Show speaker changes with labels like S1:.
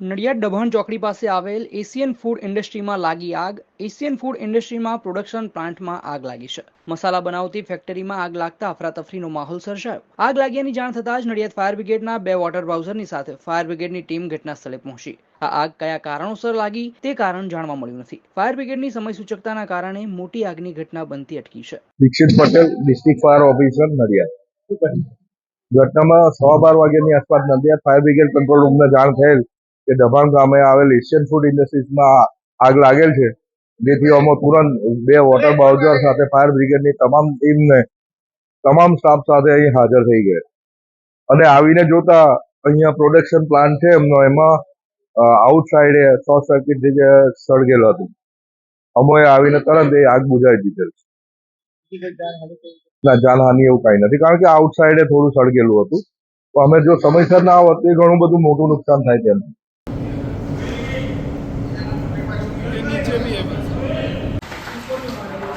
S1: નડિયાદ ડભણ ચોકડી પાસે આવેલ એશિયન ફૂડ ઇન્ડસ્ટ્રીમાં લાગી આગ. એશિયન ફૂડ ઇન્ડસ્ટ્રીમાં પ્રોડક્શન પ્લાન્ટમાં આગ લાગી છે. મસાલા બનાવતી ફેક્ટરીમાં આગ લાગતા અફરાતફરીનો માહોલ સર્જાયો. આગ લાગ્યાની જાણ થતાં જ નડિયાદ ફાયર બ્રિગેડના બે વોટર બ્રાઉઝરની સાથે ફાયર બ્રિગેડની ટીમ ઘટના સ્થળે પહોંચી. આ આગ કયા કારણોસર લાગી તે કારણ જાણવા મળ્યું નથી. ફાયર બ્રિગેડની સમય સૂચકતાના કારણે મોટી આગની ઘટના બનતી અટકી છે.
S2: Dixit Patel district fire officer Nadiad. ઘટનામાં સવા બાર વાગ્યાની આસપાસ નડિયાદ ફાયર બ્રિગેડ કંટ્રોલ રૂમને જાણ થયેલ કે દભાણ ગામે આવેલ એશિયન ફૂડ ઇન્ડસ્ટ્રીઝમાં આગ લાગેલ છે. જેથી અમે તુરંત બે વોટર બાઉઝર સાથે ફાયર બ્રિગેડની તમામ ટીમને તમામ સ્ટાફ સાથે અહીં હાજર થઈ ગયા. અને આવીને જોતા અહીંયા પ્રોડક્શન પ્લાન્ટ છે, એમનો એમાં આઉટ સાઈડે શોર્ટ સર્કિટ જે સળગેલ હતું. અમે આવીને તરત એ આગ બુજાવી દીધેલ છે. ના, જાનહાની એવું કાંઈ નથી, કારણ કે આઉટ સાઈડે થોડું સળગેલું હતું. તો અમે જો સમયસર ના આવત એ ઘણું બધું મોટું નુકસાન થાય તેમ.